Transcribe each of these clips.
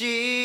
Jesus.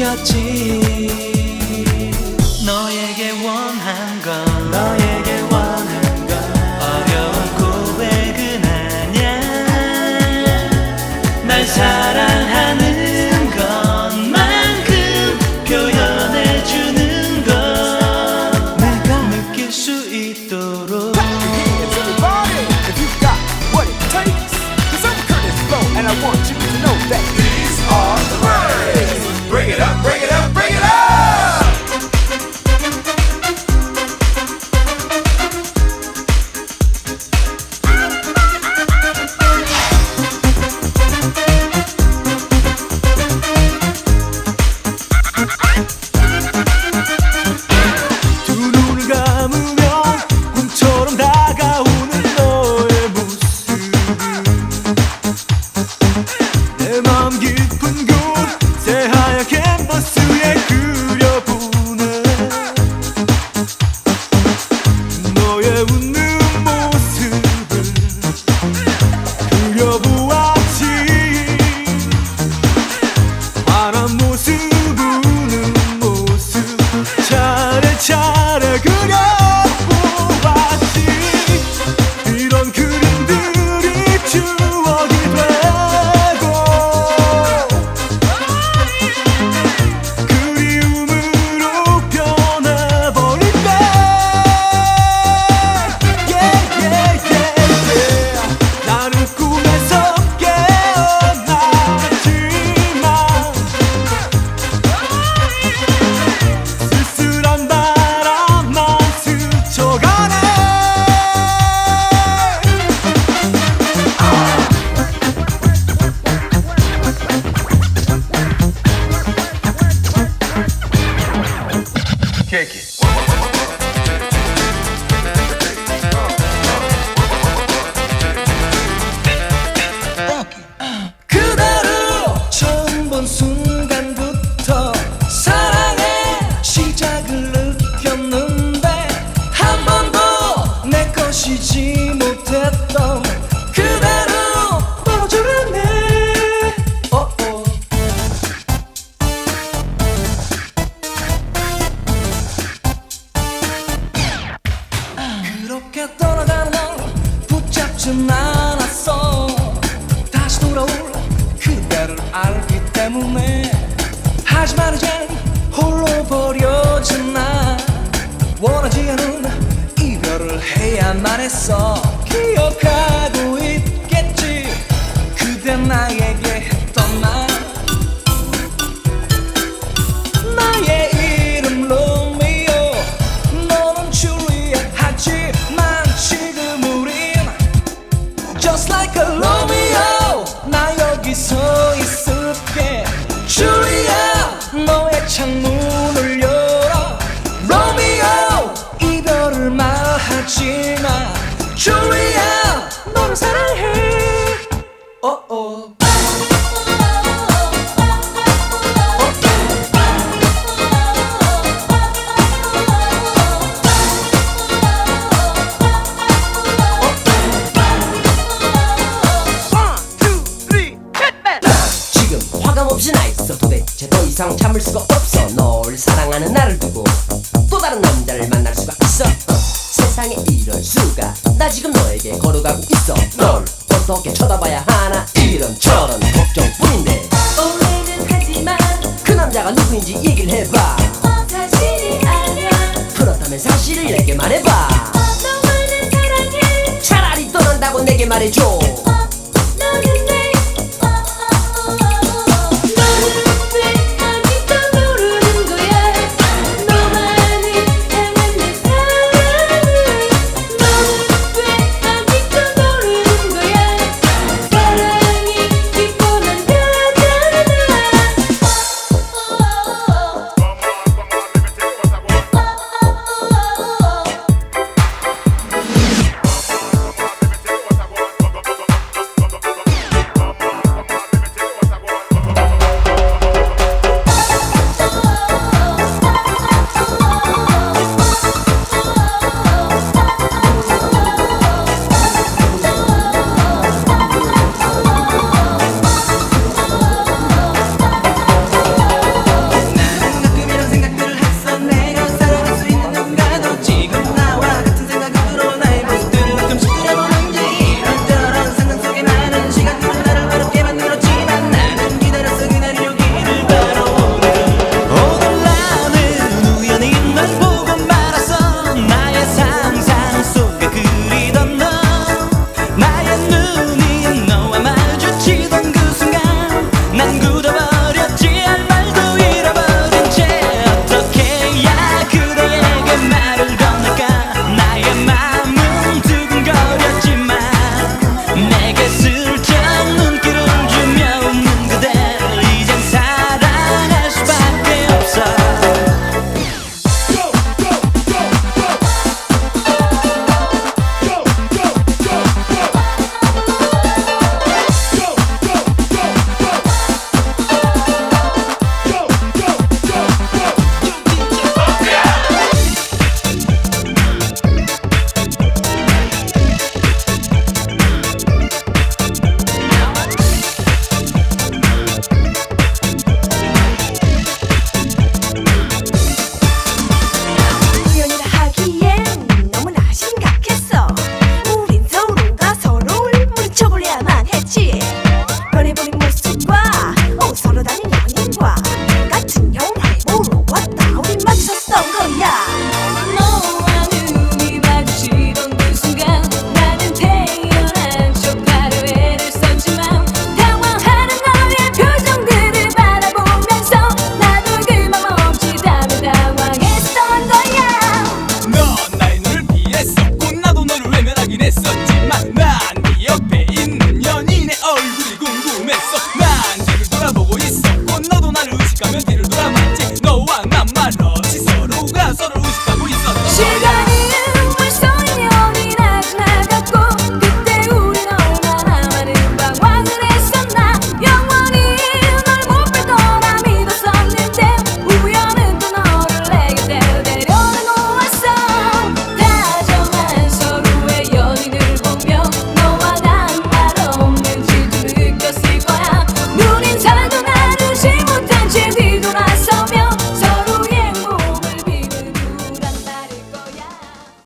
느꼈지. 너에게 원한 건 알기 때문에 하지만 이젠 홀로 버려진 나 원하지 않은 이별을 해야만 했어. 기억하고 있겠지. 그대 나의 말하지마 줄리아 너를 사랑해. Oh, 어어. 지금 화감 없이 나 있어 도대체 더 이상 참을 수가 없어. 널 사랑하는 나를 두고 나 지금 너에게 걸어가고 있어. 널 어떻게 쳐다봐야 하나? 이런 저런 걱정뿐인데. 오해는 하지만 그 남자가 누구인지 얘기를 해봐. 어, 사실이 아니야? 그렇다면 사실을 내게 말해봐. 너만을 사랑해. 차라리 떠난다고 내게 말해줘. 어,